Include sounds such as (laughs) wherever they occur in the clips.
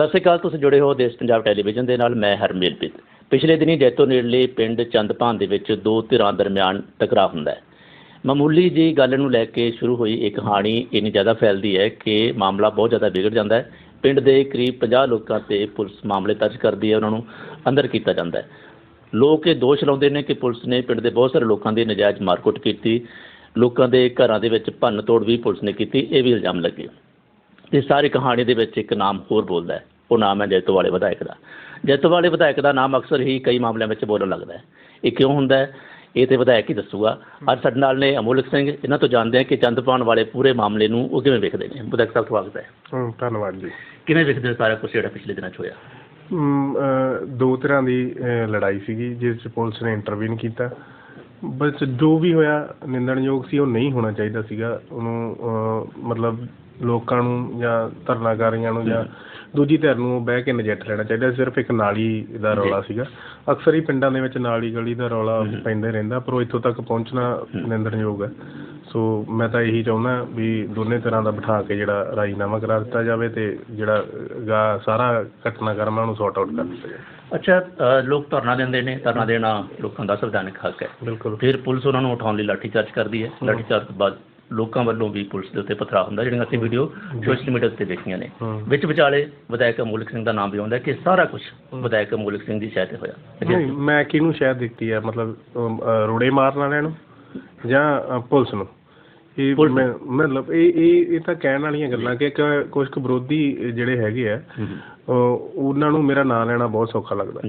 ਸਤਿ ਸ਼੍ਰੀ ਅਕਾਲ, ਤੁਸੀਂ ਜੁੜੇ ਹੋ ਦੇਸ਼ ਪੰਜਾਬ ਟੈਲੀਵਿਜ਼ਨ ਦੇ ਨਾਲ, ਮੈਂ ਹਰਮੀਤ ਪਿਛਲੇ ਦਿਨੀ ਜੈਤੋ ਨੇੜਲੇ ਪਿੰਡ ਚੰਦਪਾਨ ਦੇ ਵਿੱਚ ਦੋ ਧਿਰਾਂ ਦਰਮਿਆਨ ਟਕਰਾਅ ਹੁੰਦਾ ਹੈ। ਮਾਮੂਲੀ ਜੀ ਗੱਲ ਨੂੰ ਲੈ ਕੇ ਸ਼ੁਰੂ ਹੋਈ ਇਹ ਕਹਾਣੀ ਇੰਨੀ ਜ਼ਿਆਦਾ ਫੈਲਦੀ ਹੈ ਕਿ ਮਾਮਲਾ ਬਹੁਤ ਜ਼ਿਆਦਾ ਵਿਗੜ ਜਾਂਦਾ ਹੈ। ਪਿੰਡ ਦੇ ਕਰੀਬ 50 ਲੋਕਾਂ ਤੇ ਪੁਲਿਸ ਮਾਮਲੇ ਦਰਜ ਕਰਦੀ ਹੈ, ਉਹਨਾਂ ਨੂੰ ਅੰਦਰ ਕੀਤਾ ਜਾਂਦਾ ਹੈ। ਲੋਕ ਇਹ ਦੋਸ਼ ਲਾਉਂਦੇ ਨੇ ਕਿ ਪੁਲਿਸ ਨੇ ਪਿੰਡ ਦੇ ਬਹੁਤ ਸਾਰੇ ਲੋਕਾਂ ਦੀ ਨਜਾਇਜ਼ ਮਾਰਕੁੱਟ ਕੀਤੀ। ਲੋਕਾਂ ਦੇ ਘਰਾਂ ਦੇ ਵਿੱਚ ਭੰਨ ਤੋੜ ਵੀ ਪੁਲਿਸ ਨੇ ਕੀਤੀ, ਇਹ ਵੀ ਇਲਜ਼ਾਮ ਲੱਗੇ। ਇਸ ਸਾਰੀ ਕਹਾਣੀ ਦੇ ਵਿੱਚ ਇੱਕ ਨਾਮ ਹੋਰ ਬੋਲਦਾ ਹੈ। ਉਹ ਨਾਮ ਹੈ ਜੈਤੋ ਵਾਲੇ ਵਿਧਾਇਕ ਦਾ। ਜੈਤੋ ਵਾਲੇ ਵਿਧਾਇਕ ਦਾ ਨਾਮ ਅਕਸਰ ਹੀ ਕਈ ਮਾਮਲਿਆਂ ਵਿੱਚ ਬੋਲਣ ਲੱਗਦਾ ਹੈ। ਇਹ ਕਿਉਂ ਹੁੰਦਾ ਹੈ? ਇਹ ਤੇ ਵਿਧਾਇਕ ਹੀ ਦੱਸੂਗਾ। ਅੱਜ ਸਾਡੇ ਨਾਲ ਨੇ ਅਮੋਲਕ ਸਿੰਘ ਇਹਨਾਂ ਤੋਂ ਜਾਣਦੇ ਹਾਂ ਕਿ ਚੰਦਪਾਨ ਵਾਲੇ ਪੂਰੇ ਮਾਮਲੇ ਨੂੰ ਉਹ ਕਿਵੇਂ ਵੇਖਦੇ ਨੇ। ਵਿਧਾਇਕ ਸਾਹਿਬ ਸਵਾਗਤ ਹੈ। ਧੰਨਵਾਦ ਜੀ। ਕਿਵੇਂ ਵੇਖਦੇ ਹੋ ਸਾਰਾ ਕੁਝ ਜਿਹੜਾ ਪਿਛਲੇ ਦਿਨਾਂ 'ਚ ਹੋਇਆ? ਅਹ, ਦੋ ਤਰ੍ਹਾਂ ਦੀ ਅਹ, ਲੜਾਈ ਸੀਗੀ ਜਿਸ 'ਚ ਪੁਲਿਸ ਨੇ ਇੰਟਰਵੀਨ ਕੀਤਾ। ਬਸ ਜੋ ਵੀ ਹੋਇਆ ਨਿੰਦਣਯੋਗ ਸੀ ਉਹ ਨਹੀਂ ਹੋਣਾ ਚਾਹੀਦਾ ਸੀਗਾ। ਉਹਨੂੰ ਅਹ, ਮਤਲਬ ਲੋਕਾਂ ਨੂੰ ਜਾਂ ਧਰਨਾਕਾਰੀਆਂ ਨੂੰ ਜਾਂ ਦੂਜੀ ਧਿਰ ਨੂੰ ਬਹਿ ਕੇ ਨਜਿੱਠ ਲੈਣਾ ਚਾਹੀਦਾ ਸਿਰਫ ਇੱਕ ਨਾਲੀ ਦਾ ਰੌਲਾ ਸੀਗਾ। ਅਕਸਰ ਹੀ ਪਿੰਡਾਂ ਦੇ ਵਿੱਚ ਨਾਲੀ ਗਲੀ ਦਾ ਰੌਲਾ ਪੈਂਦਾ ਰਹਿੰਦਾ ਪਰ ਉਹ ਇੱਥੋਂ ਤੱਕ ਪਹੁੰਚਣਾ ਨਿੰਦਣਯੋਗ ਹੈ। ਸੋ ਮੈਂ ਤਾਂ ਇਹੀ ਚਾਹੁੰਦਾ ਵੀ ਦੋਨੇ ਤਰ੍ਹਾਂ ਦਾ ਬਿਠਾ ਕੇ ਜਿਹੜਾ ਰਾਜੀਨਾਮਾ ਕਰਾ ਦਿੱਤਾ ਜਾਵੇ ਤੇ ਜਿਹੜਾ ਗਾ ਸਾਰਾ ਘਟਨਾਕ੍ਰਮਾਂ ਨੂੰ ਸੌਟ ਆਊਟ ਕਰ ਦਿੱਤਾ ਜਾਵੇ। ਅੱਛਾ ਲੋਕ ਧਰਨਾ ਦਿੰਦੇ ਨੇ ਧਰਨਾ ਦੇਣਾ ਲੋਕਾਂ ਦਾ ਸੰਵਿਧਾਨਕ ਹੱਕ ਹੈ। ਬਿਲਕੁਲ। ਫਿਰ ਪੁਲਿਸ ਉਹਨਾਂ ਨੂੰ ਉਠਾਉਣ ਲਈ ਲਾਠੀਚਾਰਜ ਕਰਦੀ ਹੈ। ਲਾਠੀਚਾਰਜ ਤੋਂ ਬਾਅਦ ਲੋਕਾਂ ਵੱਲੋਂ ਵੀ ਪੁਲਿਸ ਦੇ ਉੱਤੇ ਪਥਰਾ ਹੁੰਦਾ ਜਿਹੜੀਆਂ ਅਸੀਂ ਵੀਡੀਓ ਸੋਸ਼ਲ ਮੀਡੀਆ ਉੱਤੇ ਦੇਖੀਆਂ ਨੇ। ਵਿੱਚ ਵਿਚਾਲੇ ਵਿਧਾਇਕ ਅਮੋਲਕ ਸਿੰਘ ਦਾ ਨਾਮ ਵੀ ਆਉਂਦਾ ਕਿ ਸਾਰਾ ਕੁਝ ਵਿਧਾਇਕ ਅਮੋਲਕ ਸਿੰਘ ਦੀ ਸ਼ਾਇਦ ਤੇ ਹੋਇਆ। ਮੈਂ ਕਿਹਨੂੰ ਸ਼ਾਇਦ ਦਿੱਤੀ ਹੈ ਮਤਲਬ ਰੋੜੇ ਮਾਰਨ ਵਾਲਿਆਂ ਨੂੰ ਜਾਂ ਪੁਲਿਸ ਨੂੰ? ਇਹ ਮੈਂ ਮਤਲਬ ਇਹ ਇਹ ਇਹ ਤਾਂ ਕਹਿਣ ਵਾਲੀਆਂ ਗੱਲਾਂ ਕਿ ਕੁਝ ਕੁ ਵਿਰੋਧੀ ਜਿਹੜੇ ਹੈਗੇ ਆ ਉਹਨਾਂ ਨੂੰ ਮੇਰਾ ਨਾਂ ਲੈਣਾ ਬਹੁਤ ਸੌਖਾ ਲੱਗਦਾ।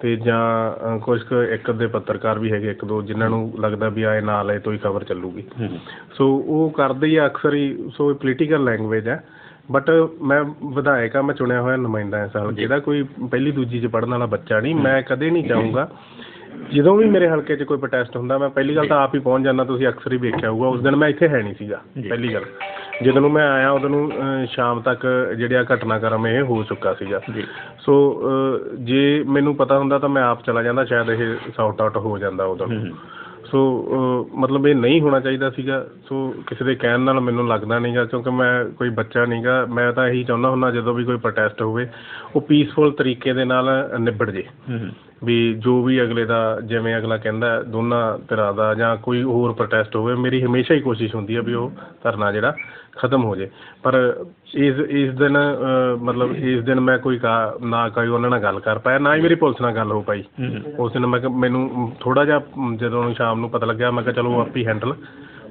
ਤੇ ਜਾਂ ਕੁਝ ਕੁ ਇੱਕ ਅੱਧੇ ਪੱਤਰਕਾਰ ਵੀ ਹੈਗੇ ਇੱਕ ਦੋ ਜਿਨ੍ਹਾਂ ਨੂੰ ਲੱਗਦਾ ਵੀ ਆਏ ਨਾਂ ਲਏ ਤੋਂ ਹੀ ਖਬਰ ਚੱਲੂਗੀ। ਸੋ ਉਹ ਕਰਦੇ ਹੀ ਅਕਸਰ ਹੀ ਸੋ ਇਹ ਪੋਲੀਟੀਕਲ ਲੈਂਗੁਏਜ ਹੈ ਬਟ ਮੈਂ ਵਿਧਾਇਕ ਆ ਮੈਂ ਚੁਣਿਆ ਹੋਇਆ ਨੁਮਾਇੰਦਾ ਹਾਂ ਸਾਲ। ਜਿਹਦਾ ਕੋਈ ਪਹਿਲੀ ਦੂਜੀ ਚ ਪੜਨ ਵਾਲਾ ਬੱਚਾ ਨਹੀਂ ਮੈਂ ਕਦੇ ਨਹੀਂ ਚਾਹੂੰਗਾ ਜਦੋਂ ਵੀ ਮੇਰੇ ਹਲਕੇ 'ਚ ਕੋਈ ਪ੍ਰੋਟੈਸਟ ਹੁੰਦਾ ਮੈਂ ਪਹਿਲੀ ਗੱਲ ਤਾਂ ਆਪ ਹੀ ਪਹੁੰਚ ਜਾਂਦਾ ਤੁਸੀਂ ਅਕਸਰ ਹੀ ਵੇਖਿਆ ਹੋਊਗਾ। ਉਸ ਦਿਨ ਮੈਂ ਇੱਥੇ ਹੈ ਨਹੀਂ ਸੀਗਾ। ਪਹਿਲੀ ਗੱਲ। ਜਦੋਂ ਨੂੰ ਮੈਂ ਆਇਆ ਉਦੋਂ ਨੂੰ ਸ਼ਾਮ ਤੱਕ ਜਿਹੜਿਆ ਘਟਨਾਕ੍ਰਮ ਇਹ ਹੋ ਚੁੱਕਾ ਸੀਗਾ। ਸੋ ਜੇ ਮੈਨੂੰ ਪਤਾ ਹੁੰਦਾ ਤਾਂ ਮੈਂ ਆਪ ਚਲਾ ਜਾਂਦਾ ਸ਼ਾਇਦ ਇਹ ਸੌਟ ਆਊਟ ਹੋ ਜਾਂਦਾ ਉਦੋਂ ਸੋ ਮਤਲਬ ਇਹ ਨਹੀਂ ਹੋਣਾ ਚਾਹੀਦਾ ਸੀਗਾ। ਸੋ ਕਿਸੇ ਦੇ ਕਹਿਣ ਨਾਲ ਮੈਨੂੰ ਲੱਗਦਾ ਨਹੀਂਗਾ ਕਿਉਂਕਿ ਮੈਂ ਕੋਈ ਬੱਚਾ ਨਹੀਂਗਾ। ਮੈਂ ਤਾਂ ਇਹੀ ਚਾਹੁੰਦਾ ਹੁੰਦਾ ਜਦੋਂ ਵੀ ਕੋਈ ਪ੍ਰੋਟੈਸਟ ਹੋਵੇ ਉਹ ਪੀਸਫੁਲ ਤਰੀਕੇ ਦੇ ਨਾਲ ਨਿਬੜ ਜੇ। ਵੀ ਜੋ ਵੀ ਅਗਲੇ ਦਾ ਜਿਵੇਂ ਅਗਲਾ ਕਹਿੰਦਾ ਦੋਨਾਂ ਧਿਰਾਂ ਦਾ ਜਾਂ ਕੋਈ ਹੋਰ ਪ੍ਰੋਟੈਸਟ ਹੋਵੇ ਮੇਰੀ ਹਮੇਸ਼ਾ ਹੀ ਕੋਸ਼ਿਸ਼ ਹੁੰਦੀ ਹੈ ਵੀ ਉਹ ਧਰਨਾ ਜਿਹੜਾ ਖਤਮ ਹੋ ਜੇ। ਪਰ ਇਸ ਇਸ ਦਿਨ ਮਤਲਬ ਇਸ ਦਿਨ ਮੈਂ ਕੋਈ ਨਾ ਕੋਈ ਉਹਨਾਂ ਨਾਲ ਗੱਲ ਕਰ ਪਾਇਆ ਨਾ ਹੀ ਮੇਰੀ ਪੁਲਿਸ ਨਾਲ ਗੱਲ ਹੋ ਪਾਈ। ਉਸ ਦਿਨ ਮੈਂ ਮੈਨੂੰ ਥੋੜਾ ਜਿਹਾ ਜਦੋਂ ਸ਼ਾਮ ਨੂੰ ਪਤਾ ਲੱਗਿਆ ਮੈਂ ਕਿਹਾ ਚਲੋ ਆਪੇ ਹੈਂਡਲ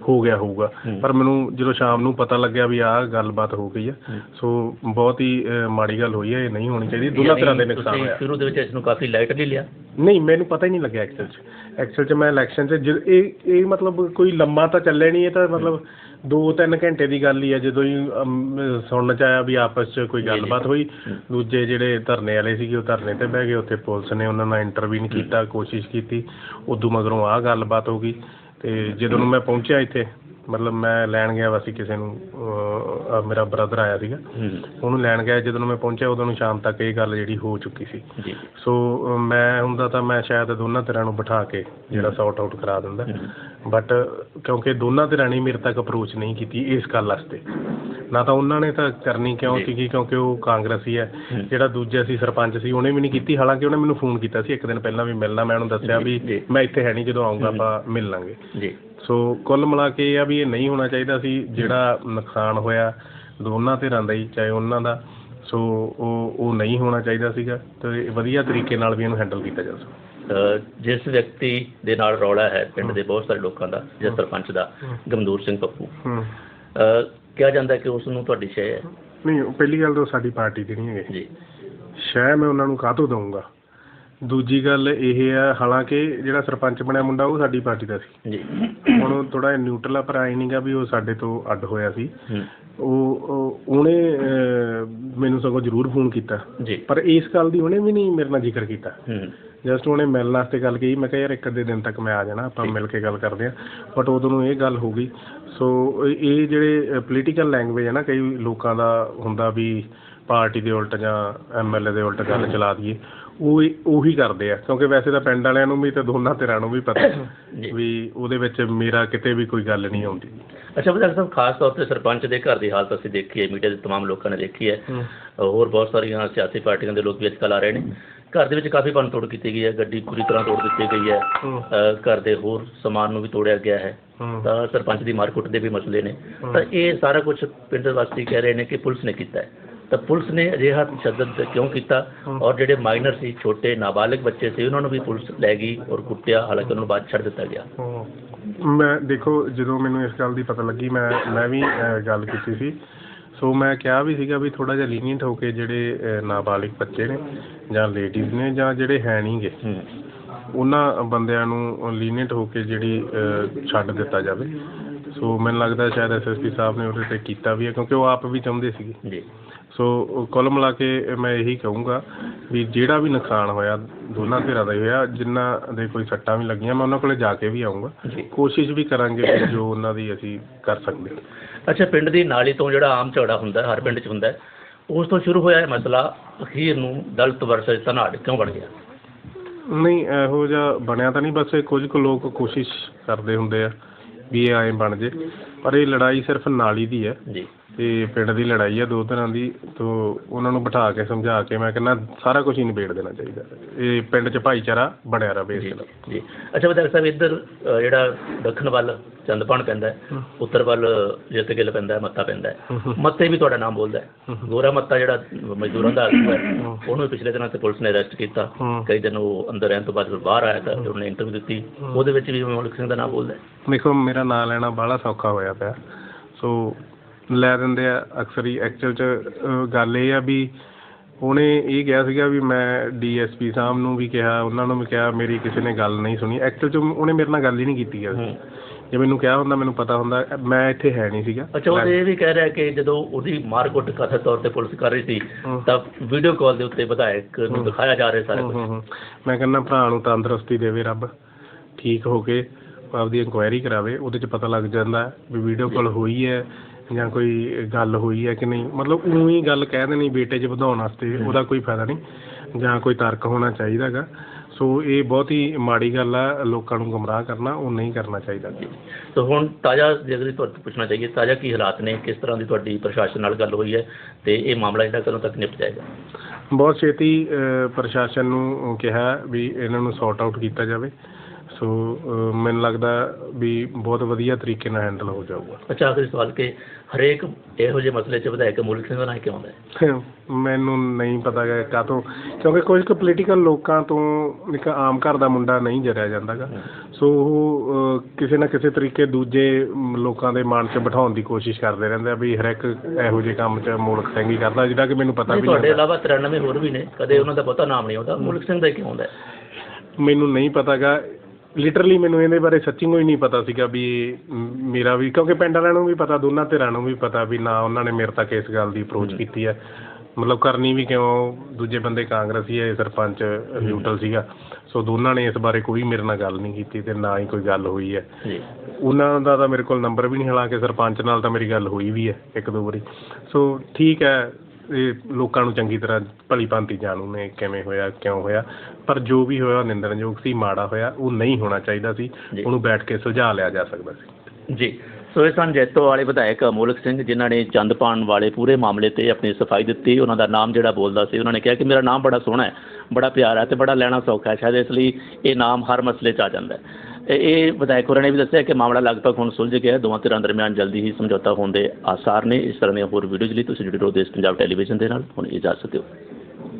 ਹੋ ਗਿਆ ਹੋਊਗਾ। ਪਰ ਮੈਨੂੰ ਜਦੋਂ ਸ਼ਾਮ ਨੂੰ ਪਤਾ ਲੱਗਿਆ ਵੀ ਆਹ ਗੱਲਬਾਤ ਹੋ ਗਈ ਹੈ। ਸੋ ਬਹੁਤ ਹੀ ਮਾੜੀ ਗੱਲ ਹੋਈ ਹੈ ਇਹ ਨਹੀਂ ਹੋਣੀ ਚਾਹੀਦੀ। ਦੋਨਾਂ ਤਰ੍ਹਾਂ ਦੇ ਯਾਨੀ ਨੁਕਸਾਨ ਤੁਸੀਂ ਹੋਇਆ। ਸ਼ੁਰੂ ਦੇ ਵਿੱਚ ਇਸ ਨੂੰ ਕਾਫੀ ਲਾਈਟ ਨਹੀਂ ਲਿਆ। ਨਹੀਂ ਮੈਨੂੰ ਪਤਾ ਹੀ ਨਹੀਂ ਲੱਗਿਆ ਐਕਚੁਅਲ 'ਚ। ਐਕਚੁਅਲ 'ਚ ਮੈਂ ਇਲੈਕਸ਼ਨ 'ਚ ਜਦ- ਇਹ ਇਹ ਮਤਲਬ ਕੋਈ ਲੰਮਾ ਤਾਂ ਚੱਲਿਆ ਨਹੀਂ ਇਹ ਤਾਂ ਮਤਲਬ 2-3 ਘੰਟੇ ਦੀ ਗੱਲ ਹੀ ਹੈ ਜਦੋਂ ਹੀ ਅਮ, ਸੁਣਨ 'ਚ ਆਇਆ ਵੀ ਆਪਸ 'ਚ ਕੋਈ ਗੱਲਬਾਤ ਹੋਈ। ਦੂਜੇ ਜਿਹੜੇ ਧਰਨੇ ਵਾਲੇ ਸੀਗੇ ਉਹ ਧਰਨੇ ਤੇ ਬਹਿ ਗਏ। ਉੱਥੇ ਪੁਲਿਸ ਨੇ ਉਹਨਾਂ ਨਾਲ ਇੰਟਰਵੀਨ ਕੀਤਾ ਕੋਸ਼ਿਸ਼ ਕੀਤੀ। ਉਦੋਂ ਮਗਰੋਂ ਆਹ ਗੱਲਬਾਤ ਹੋ ਗਈ। ਤੇ ਜਦੋਂ ਨੂੰ ਮੈਂ ਪਹੁੰਚਿਆ ਇੱਥੇ ਮਤਲਬ ਮੈਂ ਲੈਣ ਗਿਆ ਵਾ ਸੀ ਕਿਸੇ ਨੂੰ ਅਹ, ਆਹ ਮੇਰਾ ਬ੍ਰਦਰ ਆਇਆ ਸੀਗਾ। ਉਹਨੂੰ ਲੈਣ ਗਿਆ ਜਦੋਂ ਨੂੰ ਮੈਂ ਪਹੁੰਚਿਆ ਉਦੋਂ ਨੂੰ ਸ਼ਾਮ ਤੱਕ ਇਹ ਗੱਲ ਜਿਹੜੀ ਹੋ ਚੁੱਕੀ ਸੀ। ਜੀ। ਸੋ ਅਹ ਮੈਂ ਹੁੰਦਾ ਤਾਂ ਮੈਂ ਸ਼ਾਇਦ ਦੋਨਾਂ ਧਿਰਾਂ ਨੂੰ ਬਿਠਾ ਕੇ ਜਿਹੜਾ ਸੌਟ ਆਊਟ ਕਰਾ ਦਿੰਦਾ। ਬਟ ਕਿਉਂਕਿ ਦੋਨਾਂ ਧਿਰਾਂ ਨੇ ਮੇਰੇ ਤੱਕ ਅਪਰੋਚ ਨਹੀਂ ਕੀਤੀ ਇਸ ਗੱਲ ਵਾਸਤੇ। ਨਾ ਤਾਂ ਉਹਨਾਂ ਨੇ ਤਾਂ ਕਰਨੀ ਕਿਉਂ ਜੀ। ਸੀਗੀ ਕਿਉਂਕਿ ਉਹ ਕਾਂਗਰਸੀ ਹੈ। ਜਿਹੜਾ ਦੂਜਾ ਸੀ ਸਰਪੰਚ ਸੀ ਉਹਨੇ ਵੀ ਨਹੀਂ ਕੀਤੀ। ਹਾਲਾਂਕਿ ਉਹਨੇ ਮੈਨੂੰ ਫੋਨ ਕੀਤਾ ਸੀ ਇੱਕ ਦਿਨ ਪਹਿਲਾਂ ਵੀ ਮਿਲਣਾ ਮੈਂ ਉਹਨੂੰ ਦੱਸਿਆ ਜੀ, ਵੀ ਜੀ। ਮੈਂ ਇੱਥੇ ਹੈ ਨਹੀਂ ਜਦੋਂ ਆਉਂਗਾ ਆਪਾਂ ਮਿਲ ਲਾਂਗੇ। ਜੀ। ਸੋ ਕੁੱਲ ਮਿਲਾ ਕੇ ਇਹ ਆ ਵੀ ਇਹ ਨਹੀਂ ਹੋਣਾ ਚਾਹੀਦਾ ਸੀ ਜਿਹੜਾ ਨੁਕਸਾਨ ਹੋਇਆ ਦੋਨਾਂ ਧਿਰਾਂ ਦਾ ਹੀ ਚਾਹੇ ਉਹਨਾਂ ਦਾ। ਸੋ ਉਹ ਉਹ ਨਹੀਂ ਹੋਣਾ ਚਾਹੀਦਾ ਸੀਗਾ ਤੇ ਵਧੀਆ ਤਰੀਕੇ ਨਾਲ ਵੀ ਇਹਨੂੰ ਹੈਂਡਲ ਕੀਤਾ ਜਾ ਸਕਦਾ ਜਿਸ ਵਿਅਕਤੀ ਦੇ ਨਾਲ ਰੌਲਾ ਹੈ ਪਿੰਡ ਦੇ ਬਹੁਤ ਸਾਰੇ ਲੋਕਾਂ ਦਾ ਜਿਸ ਸਰਪੰਚ ਦਾ ਗਮਦੂਰ ਸਿੰਘ ਪੱਪੂ। ਕਿਹਾ ਜਾਂਦਾ ਕਿ ਉਸ ਨੂੰ ਤੁਹਾਡੀ ਸ਼ੈ ਹੈ। ਨਹੀਂ ਉਹ ਪਹਿਲੀ ਗੱਲ ਤਾਂ ਉਹ ਸਾਡੀ ਪਾਰਟੀ ਦੀ ਨਹੀਂ ਹੈਗੀ। ਜੀ। ਸ਼ਹਿ ਮੈਂ ਉਹਨਾਂ ਨੂੰ ਕਾਹਤੋਂ ਦਊਂਗਾ? ਦੂਜੀ ਗੱਲ ਇਹ ਆ ਹਾਲਾਂਕਿ ਜਿਹੜਾ ਸਰਪੰਚ ਬਣਿਆ ਮੁੰਡਾ ਉਹ ਸਾਡੀ ਪਾਰਟੀ ਦਾ ਸੀ। ਜੀ। ਹੁਣ ਥੋੜਾ ਨਿਊਟਰਲ ਆ ਪਰ ਆਈ ਨਹੀਂਗਾ ਵੀ ਉਹ ਸਾਡੇ ਤੋਂ ਅੱਡ ਹੋਇਆ ਸੀ। ਉਹ ਉਹ- ਉਹਨੇ ਅਹ, ਮੈਨੂੰ ਸਗੋਂ ਜ਼ਰੂਰ ਫੋਨ ਕੀਤਾ। ਜੀ। ਪਰ ਇਸ ਗੱਲ ਦੀ ਉਹਨੇ ਵੀ ਨਹੀਂ ਮੇਰੇ ਨਾਲ ਜ਼ਿਕਰ ਕੀਤਾ। ਜਸਟ ਉਹਨੇ ਮਿਲਣ ਵਾਸਤੇ ਗੱਲ ਕਹੀ ਮੈਂ ਕਿਹਾ ਯਾਰ ਇੱਕ ਅੱਧੇ ਦਿਨ ਤੱਕ ਮੈਂ ਆ ਜਾਣਾ ਆਪਾਂ ਮਿਲ ਕੇ ਗੱਲ ਕਰਦੇ ਆ ਬਟ ਉਦੋਂ ਨੂੰ ਇਹ ਗੱਲ ਹੋ ਗਈ। ਸੋ ਇਹ ਜਿਹੜੇ ਪੋਲੀਟੀਕਲ ਲੈਂਗੁਏਜ ਹੈ ਨਾ ਕਈ ਲੋਕਾਂ ਦਾ ਹੁੰਦਾ ਵੀ ਪਾਰਟੀ ਦੇ ਉਲਟ ਜਾਂ ਐਮਐਲਏ ਦੇ ਉਲਟ ਗੱਲ ਚਲਾ ਦਈਏ। ਉਹ ਉਹੀ ਕਰਦੇ ਆ। ਕਿਉਂਕਿ ਵੈਸੇ ਤਾਂ ਪਿੰਡ ਵਾਲਿਆਂ ਨੂੰ ਵੀ ਤੇ ਦੋਨਾਂ ਧਿਰਾਂ ਨੂੰ ਵੀ ਪਤਾ (coughs) ਵੀ ਉਹਦੇ ਵਿੱਚ ਮੇਰਾ ਕਿਤੇ ਵੀ ਕੋਈ ਗੱਲ ਨਹੀਂ ਆਉਂਦੀ। ਅੱਛਾ ਵਿਧਾਇਕ ਸਾਹਿਬ ਖਾਸ ਤੌਰ ਤੇ ਸਰਪੰਚ ਦੇ ਘਰ ਦੀ ਹਾਲਤ ਅਸੀਂ ਦੇਖੀ ਹੈ ਮੀਡੀਆ ਦੇ ਤਮਾਮ ਲੋਕਾਂ ਨੇ ਦੇਖੀ ਹੈ। ਹੋਰ ਬਹੁਤ ਸਾਰੀਆਂ ਸਿਆਸੀ ਪਾਰਟੀਆਂ ਦੇ ਲੋਕ ਵੀ ਅੱਜ ਕੱਲ੍ਹ ਆ ਰਹੇ ਨੇ। ਘਰ ਦੇ ਵਿੱਚ ਕਾਫੀ ਭੰਨ ਤੋੜ ਕੀਤੀ ਗਈ ਹੈ ਗੱਡੀ ਪੂਰੀ ਤਰ੍ਹਾਂ ਤੋੜ ਦਿੱਤੀ ਗਈ ਹੈ। ਅ, ਘਰ ਦੇ ਹੋਰ ਸਮਾਨ ਨੂੰ ਵੀ ਤੋੜਿਆ ਗਿਆ ਹੈ। ਤਾਂ ਸਰਪੰਚ ਦੀ ਮਾਰਕੁੱਟ ਦੇ ਵੀ ਮਸਲੇ ਨੇ। ਤਾਂ ਇਹ ਸਾਰਾ ਕੁਝ ਪਿੰਡ ਵਾਸੀ ਕਹਿ ਰਹੇ ਨੇ ਕਿ ਪੁਲਿਸ ਨੇ ਕੀਤਾ ਹੈ। ਤਾਂ ਪੁਲਿਸ ਨੇ ਅਜਿਹਾ ਤਸ਼ੱਦਦ ਕਿਉਂ ਕੀਤਾ? ਔਰ ਜਿਹੜੇ ਮਾਈਨਰ ਸੀ ਛੋਟੇ ਨਾਬਾਲਗ ਬੱਚੇ ਸੀ ਉਹਨਾਂ ਨੂੰ ਵੀ ਪੁਲਿਸ ਲੈ ਗਈ ਔਰ ਕੁੱਟਿਆ। ਹਾਲਾਂਕਿ ਉਹਨਾਂ ਨੂੰ ਬਾਅਦ 'ਚ ਛੱਡ ਦਿੱਤਾ ਗਿਆ। ਮੈਂ ਦੇਖੋ ਜਦੋਂ ਮੈਨੂੰ ਇਸ ਗੱਲ ਦੀ ਪਤਾ ਲੱਗੀ ਮੈਂ ਮੈਂ ਵੀ ਅਹ, ਗੱਲ ਕੀਤੀ ਸੀ। ਸੋ ਮੈਂ ਕਿਹਾ ਵੀ ਸੀਗਾ ਵੀ ਥੋੜਾ ਜਿਹਾ ਲੀਨੀਅੰਟ ਹੋ ਕੇ ਜਿਹੜੇ ਨਾਬਾਲਿਗ ਬੱਚੇ ਨੇ ਜਾਂ ਲੇਡੀਜ਼ ਨੇ ਜਾਂ ਜਿਹੜੇ ਹੈ ਨਹੀਂਗੇ ਉਹਨਾਂ ਬੰਦਿਆਂ ਨੂੰ ਲੀਨੀਅੰਟ ਹੋ ਕੇ ਜਿਹੜੀ ਛੱਡ ਦਿੱਤਾ ਜਾਵੇ। ਸੋ ਮੈਨੂੰ ਲੱਗਦਾ ਸ਼ਾਇਦ ਐਸਐਸਪੀ ਸਾਹਿਬ ਨੇ ਉਹਦੇ ਤੇ ਕੀਤਾ ਵੀ ਹੈ ਕਿਉਂਕਿ ਉਹ ਆਪ ਵੀ ਚਾਹੁੰਦੇ ਸੀਗੇ। ਜੀ। ਸੋ ਕੁੱਲ ਮਿਲਾ ਕੇ ਮੈਂ ਇਹੀ ਕਹੂੰਗਾ ਵੀ ਜਿਹੜਾ ਵੀ ਨੁਕਸਾਨ ਹੋਇਆ ਦੋਨਾਂ ਧਿਰਾਂ ਦਾ ਹੀ ਹੋਇਆ ਜਿਨ੍ਹਾਂ ਦੇ ਕੋਈ ਸੱਟਾਂ ਵੀ ਲੱਗੀਆਂ ਮੈਂ ਉਹਨਾਂ ਕੋਲੇ ਜਾ ਕੇ ਵੀ ਆਉਂਗਾ ਕੋਸ਼ਿਸ਼ ਵੀ ਕਰਾਂਗੇ ਕਿ ਜੋ ਉਹਨਾਂ ਦੀ ਅਸੀਂ ਕਰ ਸਕਦੇ ਹਾਂ। ਅੱਛਾ ਪਿੰਡ ਦੀ ਨਾਲੀ ਤੋਂ ਜਿਹੜਾ ਆਮ ਝਗੜਾ ਹੁੰਦਾ ਹਰ ਪਿੰਡ 'ਚ ਹੁੰਦਾ ਉਸ ਤੋਂ ਸ਼ੁਰੂ ਹੋਇਆ ਇਹ ਮਸਲਾ ਅਖੀਰ ਨੂੰ ਦਲਿਤ ਵਰਸਸ ਧਨਾੜ ਕਿਉਂ ਬਣ ਗਿਆ? ਨਹੀਂ ਇਹੋ ਜਿਹਾ ਬਣਿਆ ਤਾਂ ਨਹੀਂ ਬਸ ਕੁਝ ਕੁ ਲੋਕ ਕੋਸ਼ਿਸ਼ ਕਰਦੇ ਹੁੰਦੇ ਆ। ਵੀ ਇਹ ਐਂ ਬਣ ਜੇ। ਪਰ ਇਹ ਲੜਾਈ ਸਿਰਫ ਨਾਲੀ ਦੀ ਹੈ। ਜੀ। ਤੇ ਪਿੰਡ ਦੀ ਲੜਾਈ ਹੈ ਦੋ ਤਰ੍ਹਾਂ ਦੀ ਤੋਂ ਉਹਨਾਂ ਨੂੰ ਬਿਠਾ ਕੇ ਸਮਝਾ ਕੇ ਮੈਂ ਕਹਿੰਦਾ ਸਾਰਾ ਕੁਝ ਹੀ ਨਿਬੇੜ ਦੇਣਾ ਚਾਹੀਦਾ। ਇਹ ਪਿੰਡ 'ਚ ਭਾਈਚਾਰਾ ਬਣਿਆ ਰਵੇ ਜੀ ਇਸ ਨਾਲ ਜੀ। ਅੱਛਾ ਵਿਧਾਇਕ ਸਾਹਿਬ ਇੱਧਰ ਅ, ਜਿਹੜਾ ਦੱਖਣ ਵੱਲ ਚੰਦਪਾਣ ਪੈਂਦਾ ਹੈ ਉੱਤਰ ਵੱਲ ਜਿੱਤਗਿੱਲ ਪੈਂਦਾ ਹੈ ਮੱਤਾ ਪੈਂਦਾ ਹੈ। ਮੱਤੇ ਵੀ ਤੁਹਾਡਾ ਨਾਮ ਬੋਲਦਾ ਹੈ। ਗੋਰਾ ਮੱਤਾ ਜਿਹੜਾ ਮਜ਼ਦੂਰਾਂ ਦਾ ਆਗੂ ਹੈ ਉਹਨੂੰ ਵੀ ਪਿਛਲੇ ਦਿਨਾਂ ਤੇ ਪੁਲਿਸ ਨੇ ਅਰੈਸਟ ਕੀਤਾ। ਕਈ ਦਿਨ ਉਹ ਅੰਦਰ ਰਹਿਣ ਤੋਂ ਬਾਅਦ ਫਿਰ ਬਾਹਰ ਆਇਆ ਤਾਂ ਉਹਨੇ ਇੰਟਰਵਿਊ ਦਿੱਤੀ। ਉਹਦੇ ਵਿੱਚ ਵੀ ਮੌਲਿਕ ਸਿੰਘ ਦਾ ਨਾਮ ਬੋਲਦਾ ਹੈ। ਦੇਖੋ ਮੇਰਾ ਨਾਂ ਲੈਣਾ ਬਾਹਲਾ ਸੌਖਾ ਹੋਇਆ ਪਿਆ। ਸੋ ਲੈ ਦਿੰਦੇ ਆ। ਅਕਸਰ ਹੀ ਐਕਚੁਅਲ 'ਚ ਗੱਲ ਇਹ ਆ ਵੀ ਉਹਨੇ ਇਹ ਕਿਹਾ ਸੀਗਾ ਵੀ ਮੈਂ ਡੀਐਸਪੀ ਸਾਹਿਬ ਨੂੰ ਵੀ ਕਿਹਾ ਉਹਨਾਂ ਨੂੰ ਵੀ ਕਿਹਾ ਮੇਰੀ ਕਿਸੇ ਨੇ ਗੱਲ ਨਹੀਂ ਸੁਣੀ। ਐਕਚੁਅਲ 'ਚ ਉਹਨੇ ਮੇਰੇ ਨਾਲ ਗੱਲ ਹੀ ਨਹੀਂ ਕੀਤੀ ਹੂੰ। ਜੇ ਮੈਨੂੰ ਕਿਹਾ ਹੁੰਦਾ ਮੈਨੂੰ ਪਤਾ ਹੁੰਦਾ ਮੈਂ ਇੱਥੇ ਹੈ ਨਹੀਂ ਸੀਗਾ। ਅੱਛਾ ਉਹ ਇਹ ਵੀ ਕਹਿ ਰਿਹਾ ਕਿ ਜਦੋਂ ਉਹਦੀ ਮਾਰਕੁੱਟ ਕਥਿਤ ਤੌਰ ਤੇ ਪੁਲਿਸ ਕਰ ਰਹੀ ਸੀ। ਤਾਂ ਵੀਡੀਓ ਕਾਲ ਦੇ ਉੱਤੇ ਵਿਧਾਇਕ ਨੂੰ ਦਿਖਾਇਆ ਜਾ ਰਿਹਾ ਸਾਰਾ ਕੁਝ। ਮੈਂ ਕਹਿੰਦਾ ਭਰਾ ਨੂੰ ਤੰਦਰੁਸਤੀ ਦੇਵੇ ਰੱਬ। ਠੀਕ ਹੋ ਕੇ ਆਪਦੀ ਇਨਕੁਆਇਰੀ ਕਰਾਵੇ। ਉਹਦੇ 'ਚ ਪਤਾ ਲੱਗ ਜਾਂਦਾ ਵੀ ਵੀਡੀਓ ਕਾਲ ਹੋਈ ਹੈ। ਜਾਂ ਕੋਈ ਗੱਲ ਹੋਈ ਹੈ ਕਿ ਨਹੀਂ? ਮਤਲਬ ਉਵੇਂ ਹੀ ਗੱਲ ਕਹਿ ਦੇਣੀ ਬੇਟੇ 'ਚ ਵਧਾਉਣ ਵਾਸਤੇ ਉਹਦਾ ਕੋਈ ਫਾਇਦਾ ਨਹੀਂ ਜਾਂ ਕੋਈ ਤਰਕ ਹੋਣਾ ਚਾਹੀਦਾਗਾ ਸੋ ਇਹ ਬਹੁਤ ਹੀ ਮਾੜੀ ਗੱਲ ਆ ਲੋਕਾਂ ਨੂੰ ਗੁੰਮਰਾਹ ਕਰਨਾ ਉਹ ਨਹੀਂ ਕਰਨਾ ਚਾਹੀਦਾ। ਤਾਂ ਹੁਣ ਤਾਜ਼ਾ ਜੇਕਰ ਤੁਹਾਨੂੰ ਪੁੱਛਣਾ ਚਾਹੀਏ ਤਾਜ਼ਾ ਕੀ ਹਾਲਾਤ ਨੇ? ਕਿਸ ਤਰ੍ਹਾਂ ਦੀ ਤੁਹਾਡੀ ਪ੍ਰਸ਼ਾਸਨ ਨਾਲ ਗੱਲ ਹੋਈ ਹੈ? ਤੇ ਇਹ ਮਾਮਲਾ ਜਿਹੜਾ ਕਦੋਂ ਤੱਕ ਨਿਪਟ ਜਾਏਗਾ? ਬਹੁਤ ਛੇਤੀ ਪ੍ਰਸ਼ਾਸਨ ਨੂੰ ਕਿਹਾ ਵੀ ਇਹਨਾਂ ਨੂੰ ਸੌਰਟ ਆਊਟ ਕੀਤਾ ਜਾਵੇ। ਸੋ ਮੈਨੂੰ ਲੱਗਦਾ ਵੀ ਬਹੁਤ ਵਧੀਆ ਤਰੀਕੇ ਨਾਲ ਹੈਂਡਲ ਹੋ ਜਾਊਗਾ। ਅੱਛਾ ਆਖਰੀ ਸਵਾਲ ਕਿ ਹਰੇਕ ਇਹੋ ਜਿਹੇ ਮਸਲੇ 'ਚ ਵਿਧਾਇਕ ਮੁਲਕ ਸਿੰਘ ਦਾ ਨਾਂ ਕਿਉਂ ਆਉਂਦਾ ਹੈ? (laughs) ਮੈਨੂੰ ਨਹੀਂ ਪਤਾ ਕਿ ਕਾਹਤੋਂ ਕਿਉਂਕਿ ਕੁਝ ਕੁ ਪੋਲੀਟੀਕਲ ਲੋਕਾਂ ਤੋਂ ਇੱਕ ਆਮ ਘਰ ਦਾ ਮੁੰਡਾ ਨਹੀਂ ਜਰਿਆ ਜਾਂਦਾਗਾ। ਸੋ ਉਹ ਕਿਸੇ ਨਾ ਕਿਸੇ ਤਰੀਕੇ ਦੂਜੇ ਲੋਕਾਂ ਦੇ ਮਨ 'ਚ ਬਿਠਾਉਣ ਦੀ ਕੋਸ਼ਿਸ਼ ਕਰਦੇ ਰਹਿੰਦੇ ਆ ਵੀ ਹਰ ਇੱਕ ਇਹੋ ਜਿਹੇ ਕੰਮ 'ਚ ਮੂਲਕ ਸਿੰਘ ਹੀ ਕਰਦਾ ਜਿਹਦਾ ਕਿ ਮੈਨੂੰ ਪਤਾ ਨਹੀਂ ਵੀ ਤੁਹਾਡੇ ਇਲਾਵਾ 93 ਹੋਰ ਵੀ ਨੇ ਕਦੇ ਉਹਨਾਂ ਦਾ ਬਹੁਤਾ ਨਾਮ ਨਹੀਂ ਆਉਂਦਾ। ਮੁਲਕ ਸਿੰਘ ਦਾ ਹੀ ਕਿਉਂ ਆਉਂਦਾ ਹੈ? ਮੈਨੂੰ ਨਹੀਂ ਪਤਾਗਾ ਲਿਟਰਲੀ ਮੈਨੂੰ ਇਹਦੇ ਬਾਰੇ ਸੱਚੀਓ ਹੀ ਨਹੀਂ ਪਤਾ ਸੀਗਾ ਵੀ ਮੇਰਾ ਵੀ ਕਿਉਂਕਿ ਪਿੰਡ ਵਾਲਿਆਂ ਨੂੰ ਵੀ ਪਤਾ ਦੋਨਾਂ ਧਿਰਾਂ ਨੂੰ ਵੀ ਪਤਾ ਵੀ ਨਾ ਉਹਨਾਂ ਨੇ ਮੇਰੇ ਤੱਕ ਇਸ ਗੱਲ ਦੀ ਅਪਰੋਚ ਕੀਤੀ ਹੈ। ਮਤਲਬ ਕਰਨੀ ਵੀ ਕਿਉਂ ਦੂਜੇ ਬੰਦੇ ਕਾਂਗਰਸੀ ਹੈ ਸਰਪੰਚ ਨਿਊਟਰਲ ਸੀਗਾ। ਸੋ ਦੋਨਾਂ ਨੇ ਇਸ ਬਾਰੇ ਕੋਈ ਮੇਰੇ ਨਾਲ ਗੱਲ ਨਹੀਂ ਕੀਤੀ ਤੇ ਨਾ ਹੀ ਕੋਈ ਗੱਲ ਹੋਈ ਹੈ। ਉਹਨਾਂ ਦਾ ਤਾਂ ਮੇਰੇ ਕੋਲ ਨੰਬਰ ਵੀ ਨਹੀਂ ਹਾਲਾਂਕਿ ਸਰਪੰਚ ਨਾਲ ਤਾਂ ਮੇਰੀ ਗੱਲ ਹੋਈ ਵੀ ਹੈ ਇੱਕ ਦੋ ਵਾਰੀ। ਸੋ ਠੀਕ ਹੈ ਇਹ ਲੋਕਾਂ ਨੂੰ ਚੰਗੀ ਤਰ੍ਹਾਂ ਭਲੀ ਭਾਂਤੀ ਜਾਣੂ ਨੇ ਕਿਵੇਂ ਹੋਇਆ ਕਿਉਂ ਹੋਇਆ ਪਰ ਜੋ ਵੀ ਹੋਇਆ ਨਿੰਦਣਯੋਗ ਸੀ ਮਾੜਾ ਹੋਇਆ ਉਹ ਨਹੀਂ ਹੋਣਾ ਚਾਹੀਦਾ ਸੀ ਜੀ। ਉਹਨੂੰ ਬੈਠ ਕੇ ਸੁਲਝਾ ਲਿਆ ਜਾ ਸਕਦਾ ਸੀ। ਜੀ। ਸੋ ਇਹ ਸਨ ਜੈਤੋ ਵਾਲੇ ਵਿਧਾਇਕ ਅਮੋਲਕ ਸਿੰਘ ਜਿਨ੍ਹਾਂ ਨੇ ਚੰਦ ਪਾਣ ਵਾਲੇ ਪੂਰੇ ਮਾਮਲੇ ਤੇ ਆਪਣੀ ਸਫ਼ਾਈ ਦਿੱਤੀ ਉਹਨਾਂ ਦਾ ਨਾਮ ਜਿਹੜਾ ਬੋਲਦਾ ਸੀ ਉਹਨਾਂ ਨੇ ਕਿਹਾ ਕਿ ਮੇਰਾ ਨਾਮ ਬੜਾ ਸੋਹਣਾ ਹੈ ਬੜਾ ਪਿਆਰਾ ਹੈ ਤੇ ਬੜਾ ਲੈਣਾ ਸੌਖਾ ਹੈ ਸ਼ਾਇਦ ਇਸ ਲਈ ਇਹ ਨਾਮ ਹਰ ਮਸਲੇ 'ਚ ਆ ਜਾਂਦਾ ਹੈ। ਇਹ ਵਿਧਾਇਕ ਹੋਰਾਂ ਨੇ ਵੀ ਦੱਸਿਆ ਕਿ ਮਾਮਲਾ ਲਗਭਗ ਹੁਣ ਸੁਲਝ ਗਿਆ ਹੈ। ਦੋਵਾਂ ਧਿਰਾਂ ਦਰਮਿਆਨ ਜਲਦੀ ਹੀ ਸਮਝੌਤਾ ਹੋਣ ਦੇ ਆਸਾਰ ਨੇ। ਇਸ ਤਰ੍ਹਾਂ ਦੀਆਂ ਹੋਰ ਵੀਡੀਓਜ਼ ਲਈ ਤੁਸੀਂ ਜੁੜੇ ਰਹੋ ਦੇਸ਼ ਪੰਜਾਬ ਟੈਲੀਵਿਜ਼ਨ ਦੇ ਨਾਲ। ਹੁਣ ਇਜਾਜ਼ਤ ਦਿਓ